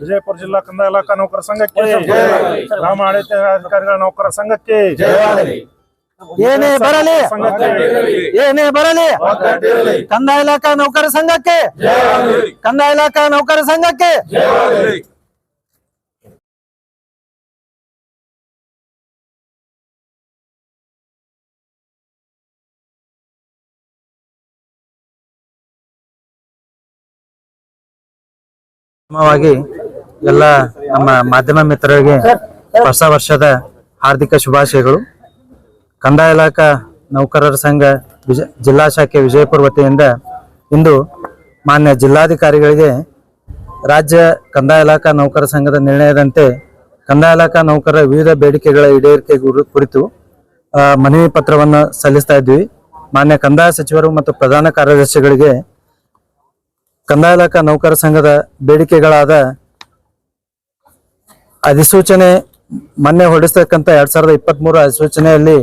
ವಿಜಯಪುರ ಜಿಲ್ಲಾ ಕಂದಾಯ ಇಲಾಖಾ ನೌಕರ ಸಂಘಕ್ಕೆ ಗ್ರಾಮ ಆಡಳಿತ ಅಧಿಕಾರಿಗಳ ನೌಕರ ಸಂಘಕ್ಕೆ ಏನೇ ಬರಲಿ. ಏನೇ ಬರಲಿ. ಕಂದಾಯ ಇಲಾಖಾ ನೌಕರ ಸಂಘಕ್ಕೆ. ಕಂದಾಯ ಇಲಾಖಾ ನೌಕರ ಸಂಘಕ್ಕೆ. ಕ್ರಮವಾಗಿ ಎಲ್ಲ ನಮ್ಮ ಮಾಧ್ಯಮ ಮಿತ್ರರಿಗೆ ಹೊಸ ವರ್ಷದ ಹಾರ್ದಿಕ ಶುಭಾಶಯಗಳು. ಕಂದಾಯ ಇಲಾಖಾ ನೌಕರರ ಸಂಘ ವಿಜ, ಜಿಲ್ಲಾ ಶಾಖೆ ವಿಜಯಪುರ ವತಿಯಿಂದ ಇಂದು ಮಾನ್ಯ ಜಿಲ್ಲಾಧಿಕಾರಿಗಳಿಗೆ ರಾಜ್ಯ ಕಂದಾಯ ಇಲಾಖಾ ನೌಕರ ಸಂಘದ ನಿರ್ಣಯದಂತೆ ಕಂದಾಯ ಇಲಾಖಾ ನೌಕರರ ವಿವಿಧ ಬೇಡಿಕೆಗಳ ಈಡೇರಿಕೆ ಕುರಿತು ಮನವಿ ಪತ್ರವನ್ನು ಸಲ್ಲಿಸ್ತಾ ಇದ್ವಿ. ಮಾನ್ಯ ಕಂದಾಯ ಸಚಿವರು ಮತ್ತು ಪ್ರಧಾನ ಕಾರ್ಯದರ್ಶಿಗಳಿಗೆ ಕಂದಾಯ ಇಲಾಖಾ ನೌಕರ ಸಂಘದ ಬೇಡಿಕೆಗಳಾದ ಅಧಿಸೂಚನೆ ಮೊನ್ನೆ ಹೊರಡಿಸ್ತಕ್ಕಂಥ ಎರಡ್ ಸಾವಿರದ ಇಪ್ಪತ್ತ್ ಮೂರು ಅಧಿಸೂಚನೆಯಲ್ಲಿ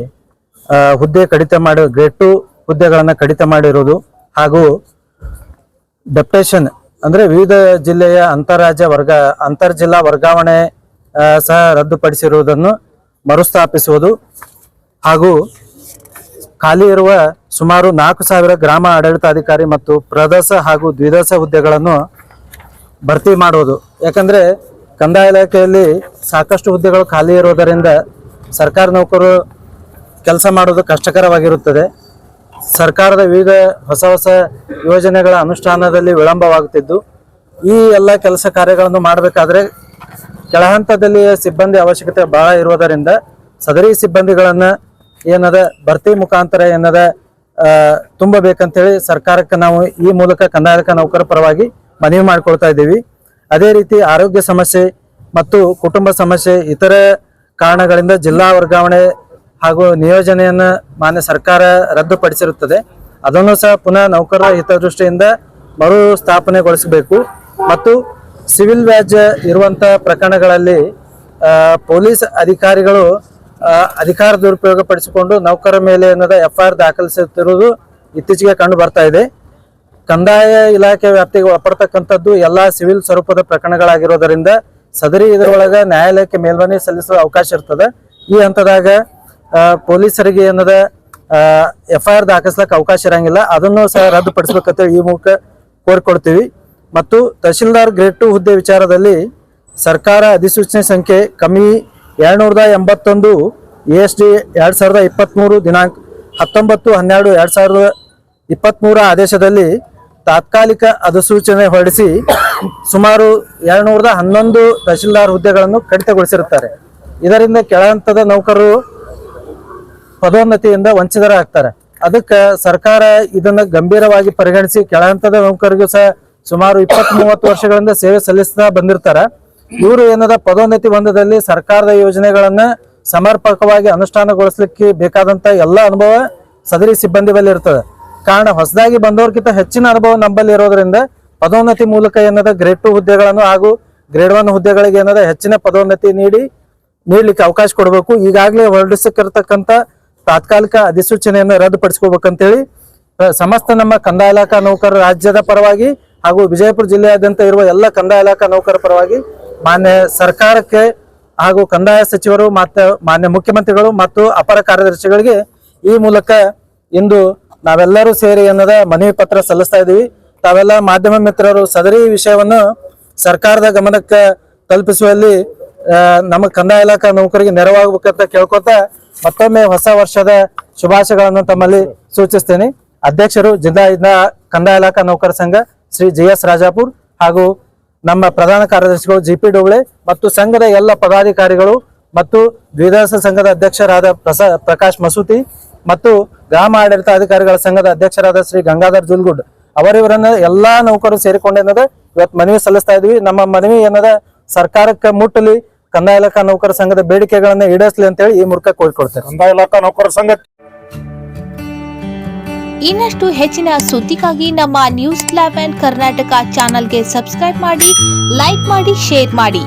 ಹುದ್ದೆ ಕಡಿತ ಮಾಡಿ ಗ್ರೇಡ್ ಟು ಹುದ್ದೆಗಳನ್ನು ಕಡಿತ ಮಾಡಿರುವುದು ಹಾಗೂ ಡೆಪ್ಟೇಷನ್ ಅಂದ್ರೆ ವಿವಿಧ ಜಿಲ್ಲೆಯ ಅಂತಾರಾಜ್ಯ ವರ್ಗ ಅಂತರ್ ಜಿಲ್ಲಾ ವರ್ಗಾವಣೆ ಸಹ ರದ್ದುಪಡಿಸಿರುವುದನ್ನು ಮರುಸ್ಥಾಪಿಸುವುದು ಹಾಗೂ ಖಾಲಿ ಇರುವ ಸುಮಾರು ನಾಲ್ಕು ಸಾವಿರ ಗ್ರಾಮ ಆಡಳಿತಾಧಿಕಾರಿ ಮತ್ತು ಪ್ರದಸ ಹಾಗೂ ದ್ವಿದಸ ಹುದ್ದೆಗಳನ್ನು ಭರ್ತಿ ಮಾಡುವುದು. ಯಾಕಂದರೆ ಕಂದಾಯ ಇಲಾಖೆಯಲ್ಲಿ ಸಾಕಷ್ಟು ಹುದ್ದೆಗಳು ಖಾಲಿ ಇರುವುದರಿಂದ ಸರ್ಕಾರಿ ನೌಕರರು ಕೆಲಸ ಮಾಡೋದು ಕಷ್ಟಕರವಾಗಿರುತ್ತದೆ. ಸರ್ಕಾರದ ವಿವಿಧ ಹೊಸ ಹೊಸ ಯೋಜನೆಗಳ ಅನುಷ್ಠಾನದಲ್ಲಿ ವಿಳಂಬವಾಗುತ್ತಿದ್ದು, ಈ ಎಲ್ಲ ಕೆಲಸ ಕಾರ್ಯಗಳನ್ನು ಮಾಡಬೇಕಾದ್ರೆ ಕೆಳಹಂತದಲ್ಲಿ ಸಿಬ್ಬಂದಿ ಅವಶ್ಯಕತೆ ಬಹಳ ಇರುವುದರಿಂದ ಸದರಿ ಸಿಬ್ಬಂದಿಗಳನ್ನು ಏನದ ಭರ್ತಿ ಮುಖಾಂತರ ಏನದ ತುಂಬಬೇಕಂತೇಳಿ ಸರ್ಕಾರಕ್ಕೆ ನಾವು ಈ ಮೂಲಕ ಕನ್ನಡಕ ನೌಕರ ಪರವಾಗಿ ಮನವಿ ಮಾಡ್ಕೊಳ್ತಾ ಇದ್ದೀವಿ. ಅದೇ ರೀತಿ ಆರೋಗ್ಯ ಸಮಸ್ಯೆ ಮತ್ತು ಕುಟುಂಬ ಸಮಸ್ಯೆ ಇತರ ಕಾರಣಗಳಿಂದ ಜಿಲ್ಲಾ ವರ್ಗಾವಣೆ ಹಾಗೂ ನಿಯೋಜನೆಯನ್ನು ಮಾನ್ಯ ಸರ್ಕಾರ ರದ್ದುಪಡಿಸಿರುತ್ತದೆ. ಅದನ್ನು ಸಹ ಪುನಃ ನೌಕರರ ಹಿತದೃಷ್ಟಿಯಿಂದ ಮರು ಸ್ಥಾಪನೆಗೊಳಿಸಬೇಕು ಮತ್ತು ಸಿವಿಲ್ ವ್ಯಾಜ್ಯ ಇರುವಂಥ ಪ್ರಕರಣಗಳಲ್ಲಿ ಪೊಲೀಸ್ ಅಧಿಕಾರಿಗಳು ಅಧಿಕಾರ ದುರುಪಯೋಗ ಪಡಿಸಿಕೊಂಡು ನೌಕರ ಮೇಲೆ ಏನದ ಎಫ್ಐಆರ್ ದಾಖಲಿಸುತ್ತಿರುವುದು ಇತ್ತೀಚೆಗೆ ಕಂಡು ಬರ್ತಾ ಇದೆ. ಕಂದಾಯ ಇಲಾಖೆ ವ್ಯಾಪ್ತಿಗೆ ಒಳಪಡ್ತಕ್ಕಂಥದ್ದು ಎಲ್ಲಾ ಸಿವಿಲ್ ಸ್ವರೂಪದ ಪ್ರಕರಣಗಳಾಗಿರೋದರಿಂದ ಸದರಿ ಇದರೊಳಗ ನ್ಯಾಯಾಲಯಕ್ಕೆ ಮೇಲ್ಮನೆ ಸಲ್ಲಿಸುವ ಅವಕಾಶ ಇರ್ತದೆ. ಈ ಹಂತದಾಗ ಪೊಲೀಸರಿಗೆ ಏನದ ಆರ್ ದಾಖಲಿಸ್ಲಕ್ಕೆ ಅವಕಾಶ ಇರಂಗಿಲ್ಲ. ಅದನ್ನು ಸಹ ರದ್ದುಪಡಿಸ್ಬೇಕಂತೇಳಿ ಈ ಮೂಲಕ ಕೋರಿಕೊಡ್ತೀವಿ ಮತ್ತು ತಹಶೀಲ್ದಾರ್ ಗ್ರೇಡ್ ಟು ಹುದ್ದೆ ವಿಚಾರದಲ್ಲಿ ಸರ್ಕಾರ ಅಧಿಸೂಚನೆ ಸಂಖ್ಯೆ ಕಮ್ಮಿ ಎರಡ್ನೂರದ ಎಂಬತ್ತೊಂದು ಎಸ್ ಡಿ ಎರಡು ಸಾವಿರದ ಇಪ್ಪತ್ತ್ಮೂರು ದಿನಾಂಕ ಹತ್ತೊಂಬತ್ತು ಹನ್ನೆರಡು ಎರಡು ಸಾವಿರದ ಇಪ್ಪತ್ತ್ಮೂರ ಆದೇಶದಲ್ಲಿ ತಾತ್ಕಾಲಿಕ ಅಧಿಸೂಚನೆ ಹೊರಡಿಸಿ ಸುಮಾರು ಎರಡ್ನೂರದ ಹನ್ನೊಂದು ತಹಶೀಲ್ದಾರ್ ಹುದ್ದೆಗಳನ್ನು ಕಡಿತಗೊಳಿಸಿರುತ್ತಾರೆ. ಇದರಿಂದ ಕೆಳಹಂತದ ನೌಕರರು ಪದೋನ್ನತಿಯಿಂದ ವಂಚಿತರಾಗ್ತಾರೆ. ಅದಕ್ಕೆ ಸರ್ಕಾರ ಇದನ್ನು ಗಂಭೀರವಾಗಿ ಪರಿಗಣಿಸಿ ಕೆಳಹಂತದ ನೌಕರಿಗೂ ಸಹ ಸುಮಾರು ಇಪ್ಪತ್ತ್ ಮೂವತ್ತು ವರ್ಷಗಳಿಂದ ಸೇವೆ ಸಲ್ಲಿಸ್ತಾ ಬಂದಿರ್ತಾರ. ಇವರು ಏನದ ಪದೋನ್ನತಿ ಬಂಧದಲ್ಲಿ ಸರ್ಕಾರದ ಯೋಜನೆಗಳನ್ನ ಸಮರ್ಪಕವಾಗಿ ಅನುಷ್ಠಾನಗೊಳಿಸ್ಲಿಕ್ಕೆ ಬೇಕಾದಂತ ಎಲ್ಲ ಅನುಭವ ಸದರಿ ಸಿಬ್ಬಂದಿ ಬಳಿ ಇರ್ತದೆ. ಕಾರಣ ಹೊಸದಾಗಿ ಬಂದವರ್ಗಿಂತ ಹೆಚ್ಚಿನ ಅನುಭವ ನಂಬಲ್ಲಿ ಇರೋದ್ರಿಂದ ಪದೋನ್ನತಿ ಮೂಲಕ ಏನದ ಗ್ರೇಡ್ ಟು ಹುದ್ದೆಗಳನ್ನು ಹಾಗೂ ಗ್ರೇಡ್ ಒನ್ ಹುದ್ದೆಗಳಿಗೆ ಏನದ ಹೆಚ್ಚಿನ ಪದೋನ್ನತಿ ನೀಡಿ ನೀಡ್ಲಿಕ್ಕೆ ಅವಕಾಶ ಕೊಡಬೇಕು. ಈಗಾಗಲೇ ಹೊರಡಿಸಿಕ್ಕಿರ್ತಕ್ಕಂತ ತಾತ್ಕಾಲಿಕ ಅಧಿಸೂಚನೆಯನ್ನು ರದ್ದುಪಡಿಸ್ಕೋಬೇಕಂತೇಳಿ ಸಮಸ್ತ ನಮ್ಮ ಕಂದಾಯ ಇಲಾಖಾ ನೌಕರರ ರಾಜ್ಯದ ಪರವಾಗಿ ಹಾಗೂ ವಿಜಯಪುರ ಜಿಲ್ಲೆಯಾದ್ಯಂತ ಇರುವ ಎಲ್ಲ ಕಂದಾಯ ಇಲಾಖಾ ನೌಕರರ ಪರವಾಗಿ ಮಾನ್ಯ ಸರ್ಕಾರಕ್ಕೆ ಹಾಗೂ ಕಂದಾಯ ಸಚಿವರು ಮತ್ತು ಮಾನ್ಯ ಮುಖ್ಯಮಂತ್ರಿಗಳು ಮತ್ತು ಅಪರ ಕಾರ್ಯದರ್ಶಿಗಳಿಗೆ ಈ ಮೂಲಕ ಇಂದು ನಾವೆಲ್ಲರೂ ಸೇರಿ ಅನ್ನದ ಮನವಿ ಪತ್ರ ಸಲ್ಲಿಸ್ತಾ ಇದ್ದೀವಿ. ತಾವೆಲ್ಲ ಮಾಧ್ಯಮ ಮಿತ್ರರು ಸದರಿ ವಿಷಯವನ್ನು ಸರ್ಕಾರದ ಗಮನಕ್ಕೆ ತಲುಪಿಸುವಲ್ಲಿ ನಮ್ಮ ಕಂದಾಯ ಇಲಾಖಾ ನೌಕರಿಗೆ ನೆರವಾಗಬೇಕಂತ ಕೇಳ್ಕೊತಾ ಮತ್ತೊಮ್ಮೆ ಹೊಸ ವರ್ಷದ ಶುಭಾಶಯಗಳನ್ನು ತಮ್ಮಲ್ಲಿ ಸೂಚಿಸ್ತೇನೆ. ಅಧ್ಯಕ್ಷರು ಜಿಲ್ಲಾ ಕಂದಾಯ ಇಲಾಖಾ ನೌಕರ ಸಂಘ ಶ್ರೀ ಜಿ ಎಸ್ ರಾಜಾಪುರ್ ಹಾಗೂ ನಮ್ಮ ಪ್ರಧಾನ ಕಾರ್ಯದರ್ಶಿಗಳು ಜಿ ಪಿ ಡೋಬಳೆ ಮತ್ತು ಸಂಘದ ಎಲ್ಲ ಪದಾಧಿಕಾರಿಗಳು ಮತ್ತು ದ್ವಿದಾಸ ಸಂಘದ ಅಧ್ಯಕ್ಷರಾದ ಪ್ರಕಾಶ್ ಮಸೂತಿ ಮತ್ತು ಗ್ರಾಮ ಆಡಳಿತಾಧಿಕಾರಿಗಳ ಸಂಘದ ಅಧ್ಯಕ್ಷರಾದ ಶ್ರೀ ಗಂಗಾಧರ್ ಜುಲ್ಗುಡ್ ಅವರಿವರನ್ನ ಎಲ್ಲಾ ನೌಕರರು ಸೇರಿಕೊಂಡೇನದ ಇವತ್ತು ಮನವಿ ಸಲ್ಲಿಸ್ತಾ ಇದ್ವಿ. ನಮ್ಮ ಮನವಿ ಏನದ? ಸರ್ಕಾರಕ್ಕೆ ಮುಟ್ಟಲಿ, ಕಂದಾಯ ಇಲಾಖಾ ನೌಕರ ಸಂಘದ ಬೇಡಿಕೆಗಳನ್ನ ಈಡೇರಿಸಲಿ ಅಂತೇಳಿ ಈ ಮೂಲಕ ಕೋರಿಕೊಳ್ತೇವೆ ಕಂದಾಯ ಇಲಾಖಾ ನೌಕರ ಸಂಘಕ್ಕೆ ಇನ್ನಷ್ಟು ಹೆಚ್ಚಿನ ಸುದ್ದಿಗಾಗಿ ನಮ್ಮ ನ್ಯೂಸ್ ಲೆವೆನ್ ಕರ್ನಾಟಕ ಚಾನಲ್ಗೆ ಸಬ್ಸ್ಕ್ರೈಬ್ ಮಾಡಿ ಲೈಕ್ ಮಾಡಿ ಶೇರ್ ಮಾಡಿ.